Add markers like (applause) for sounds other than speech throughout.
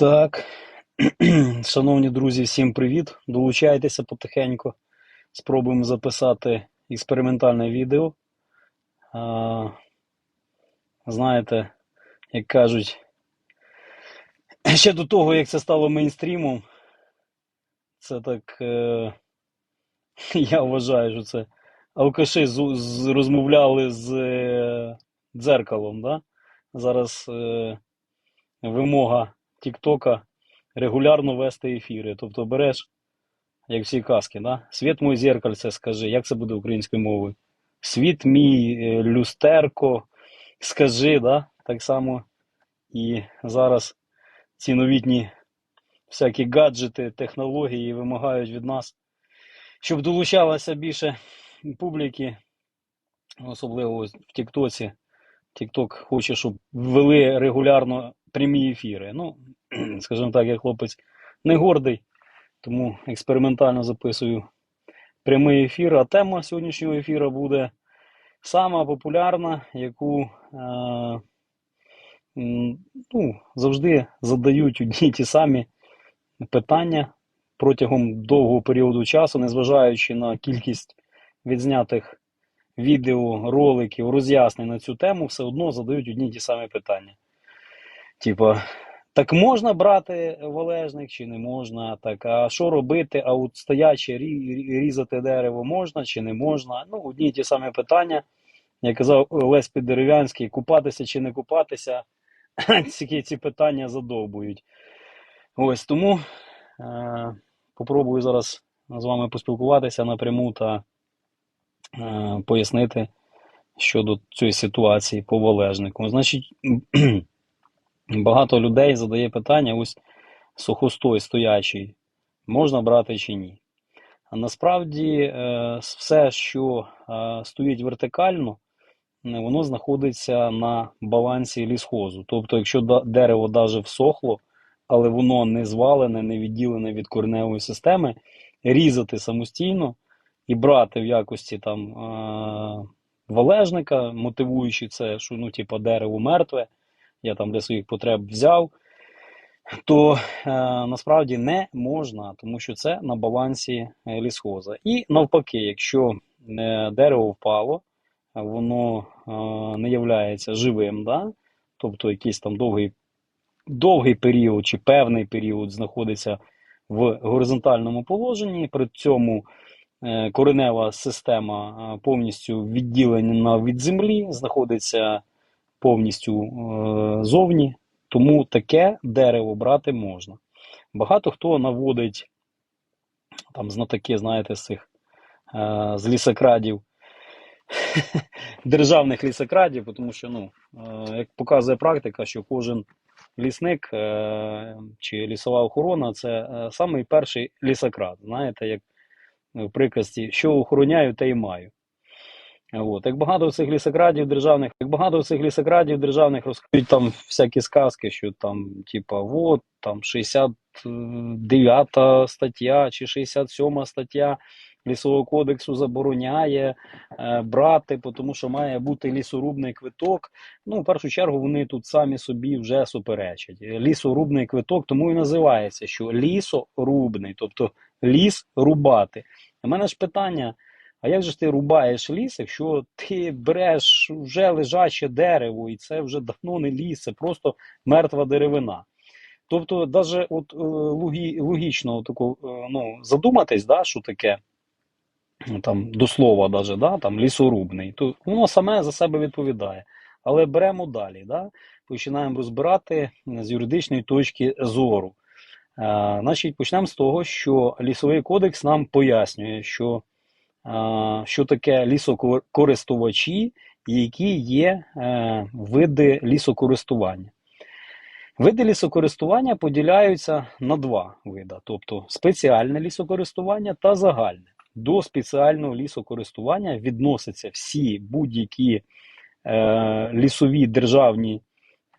Так, (clears throat) шановні друзі, всім привіт. Долучайтеся потихеньку. Спробуємо записати експериментальне відео. А, знаєте, як кажуть, (clears throat) ще до того, як це стало мейнстрімом, це так, е, (laughs) я вважаю, що це алкаші з, з, розмовляли з е, дзеркалом. Да? Зараз е, вимога Тіктока регулярно вести ефіри. Тобто береш, як всі казки, да? Світ мій зеркальце, скажи, як це буде українською мовою? Світ мій, е, люстерко, скажи, да? так само і зараз ці новітні всякі гаджети, технології вимагають від нас, щоб долучалося більше публіки, особливо в Тіктоці. Тікток хоче, щоб ввели регулярно прямі ефіри. Ну, (clears throat) скажімо так, я хлопець не гордий, тому експериментально записую прямий ефір. А тема сьогоднішнього ефіру буде сама популярна, яку е, ну, завжди задають одні ті самі питання протягом довгого періоду часу, незважаючи на кількість відзнятих відео, роликів, роз'яснень на цю тему, все одно задають одні й ті самі питання. Типа, так можна брати валежник чи не можна? Так, а що робити? А от стояче різати дерево можна чи не можна? Ну, одні ті самі питання. Як казав Лесь Піддерев'янський, купатися чи не купатися, (clears throat) ці, ці питання задовбують. Ось тому е, попробую зараз з вами поспілкуватися напряму та е, пояснити щодо цієї ситуації по валежнику. Значить, багато людей задає питання: ось сухостой стоячий, можна брати чи ні? А насправді е, все, що е, стоїть вертикально, е, воно знаходиться на балансі лісхозу. Тобто, якщо дерево навіть всохло, але воно не звалене, не відділене від кореневої системи, різати самостійно і брати в якості там валежника, мотивуючи це, що ну, типу, дерево мертве, я там для своїх потреб взяв, то е, насправді не можна, тому що це на балансі е, лісхоза. І навпаки, якщо е, дерево впало, воно е, не являється живим, да? тобто якийсь там довгий, довгий період чи певний період знаходиться в горизонтальному положенні, при цьому е, коренева система повністю відділена від землі, знаходиться повністю е, зовні, тому таке дерево брати можна. Багато хто наводить там знатоки, знаєте, з цих е, з лісокрадів, (laughs) державних лісокрадів, тому що, ну, е, як показує практика, що кожен лісник е, чи лісова охорона це е, самий перший лісокрад. Знаєте, як в приказці, що охороняю, те й маю. От. Як багато цих лісокрадів державних, як багато цих лісокрадів державних розказують там всякі сказки, що там, типа, от, там 69 стаття чи 67 стаття Лісового кодексу забороняє е, брати, тому що має бути лісорубний квиток. Ну, в першу чергу, вони тут самі собі вже суперечать. Лісорубний квиток тому і називається, що лісорубний, тобто ліс рубати. У мене ж питання. А як же ти рубаєш ліс, якщо ти береш вже лежаче дерево, і це вже давно не ліс, це просто мертва деревина. Тобто, навіть от, е, логі, логічно тако, е, ну, задуматись, да, що таке там, до слова, даже, да, там, лісорубний, то воно саме за себе відповідає. Але беремо далі, да, починаємо розбирати з юридичної точки зору. Е, значить, почнемо з того, що лісовий кодекс нам пояснює, що що таке лісокористувачі які є е, види лісокористування. Види лісокористування поділяються на два види, тобто спеціальне лісокористування та загальне. До спеціального лісокористування відносяться всі будь-які е, лісові державні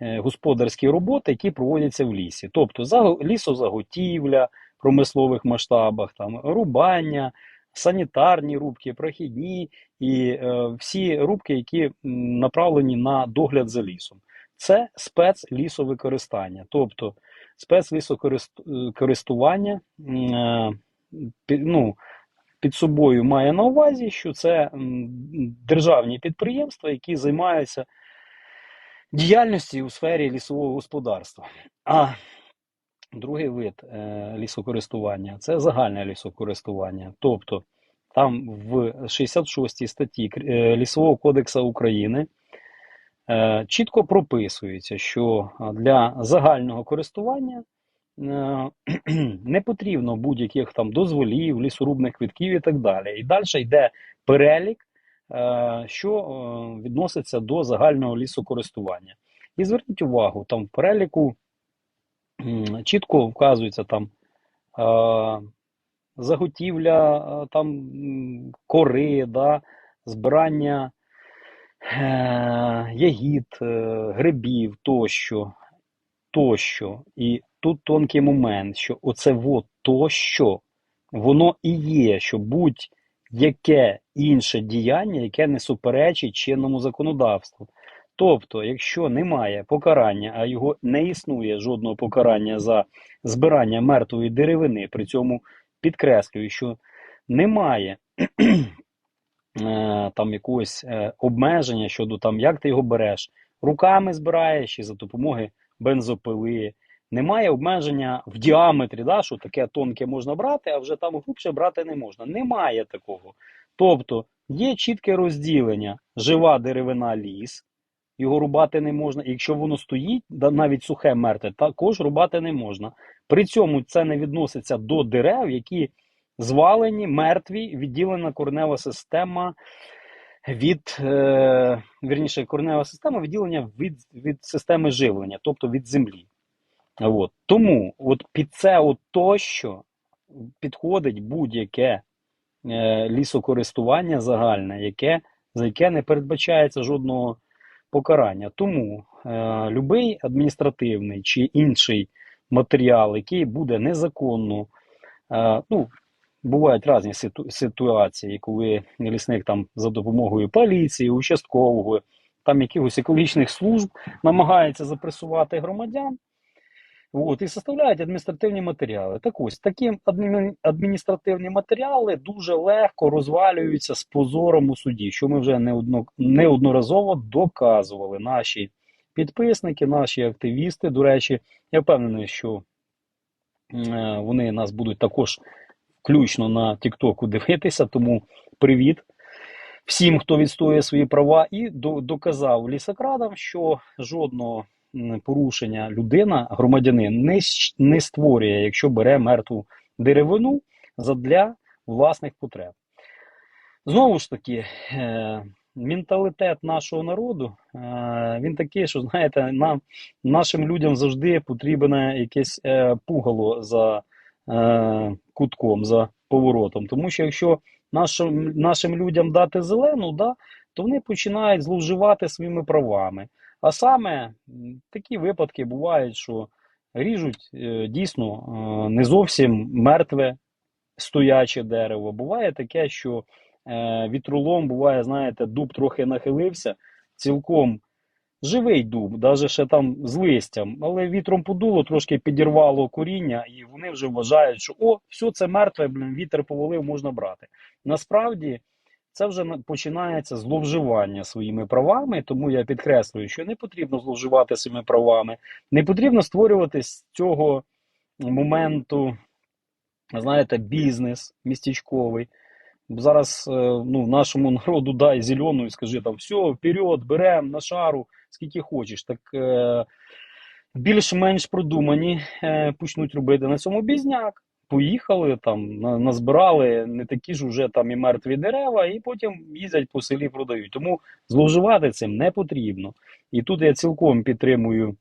е, господарські роботи, які проводяться в лісі. Тобто за- лісозаготівля в промислових масштабах, там, рубання, санітарні рубки, прохідні і е, всі рубки, які направлені на догляд за лісом. Це спецлісовикористання. Тобто спецлісокористування е, під, ну, під собою має на увазі, що це державні підприємства, які займаються діяльністю у сфері лісового господарства. А другий вид е, лісокористування це загальне лісокористування. Тобто там в 66 статті е, Лісового кодексу України е, чітко прописується, що для загального користування (clears throat) не потрібно будь-яких там дозволів, лісорубних квитків і так далі. І далі йде перелік, що відноситься до загального лісокористування. І зверніть увагу, там в переліку чітко вказується там заготівля там кори, да, збирання е, ягід, е, грибів тощо, тощо. І тут тонкий момент, що оце вот тощо, воно і є, що будь-яке інше діяння, яке не суперечить чинному законодавству. Тобто, якщо немає покарання, а його не існує жодного покарання за збирання мертвої деревини, при цьому підкреслюю, що немає (clears throat) е, там якогось е, обмеження щодо там, як ти його береш, руками збираєш чи за допомогою бензопили. Немає обмеження в діаметрі, да, що таке тонке можна брати, а вже там глибше брати не можна. Немає такого. Тобто є чітке розділення: жива деревина ліс, його рубати не можна. І якщо воно стоїть, навіть сухе мертве, також рубати не можна. При цьому це не відноситься до дерев, які звалені, мертві, відділена коренева система від е, вірніше, коренева система відділення від, від системи живлення, тобто від землі. От. Тому от під це от тощо підходить будь-яке е, лісокористування загальне, яке, за яке не передбачається жодного покарання. Тому е, любий адміністративний чи інший матеріал, який буде незаконно, е, ну, бувають різні ситу- ситуації, коли лісник там за допомогою поліції, участкового, там якихось екологічних служб намагається запресувати громадян. От, і составляють адміністративні матеріали. Так ось такі адмі- адміністративні матеріали дуже легко розвалюються з позором у суді, що ми вже неодно, неодноразово доказували. Наші підписники, наші активісти. До речі, я впевнений, що е, вони нас будуть також включно на Тіктоку дивитися. Тому привіт всім, хто відстоює свої права, і до- доказав лісокрадам, що жодного порушення людина, громадянин, не, не створює, якщо бере мертву деревину задля власних потреб. Знову ж таки, е, менталітет нашого народу, е, він такий, що знаєте, нам, нашим людям завжди потрібне якесь е, пугало за кутком, за поворотом. Тому що якщо нашим, нашим людям дати зелену, да, то вони починають зловживати своїми правами. А саме такі випадки бувають, що ріжуть е, дійсно е, не зовсім мертве стояче дерево. Буває таке, що е, вітролом буває, знаєте, дуб трохи нахилився, цілком живий дуб, навіть ще там з листям, але вітром подуло, трошки підірвало коріння, і вони вже вважають, що о, все це мертве, блін, вітер повалив, можна брати. Насправді це вже починається зловживання своїми правами, тому я підкреслюю, що не потрібно зловживати своїми правами, не потрібно створювати з цього моменту, знаєте, бізнес містечковий. Зараз е, ну, нашому народу дай зелену і скажи там все, вперед, беремо на шару, скільки хочеш. Так е, більш-менш продумані е, почнуть робити на цьому бізняк. Поїхали там, назбирали не такі ж уже там і мертві дерева, і потім їздять по селі продають. Тому зловживати цим не потрібно. І тут я цілком підтримую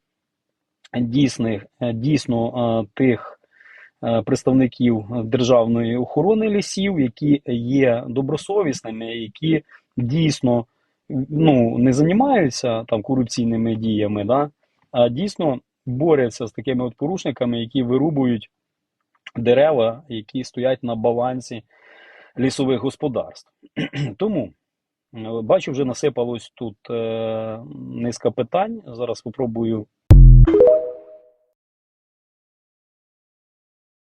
дійсних, е, дійсно е, тих е, представників державної охорони лісів, які є добросовісними, які дійсно ну, не займаються там корупційними діями, да, а дійсно борються з такими от порушниками, які вирубують дерева, які стоять на балансі лісових господарств. (clears throat) Тому е, бачу, вже насипалось тут е, низка питань. Зараз спробую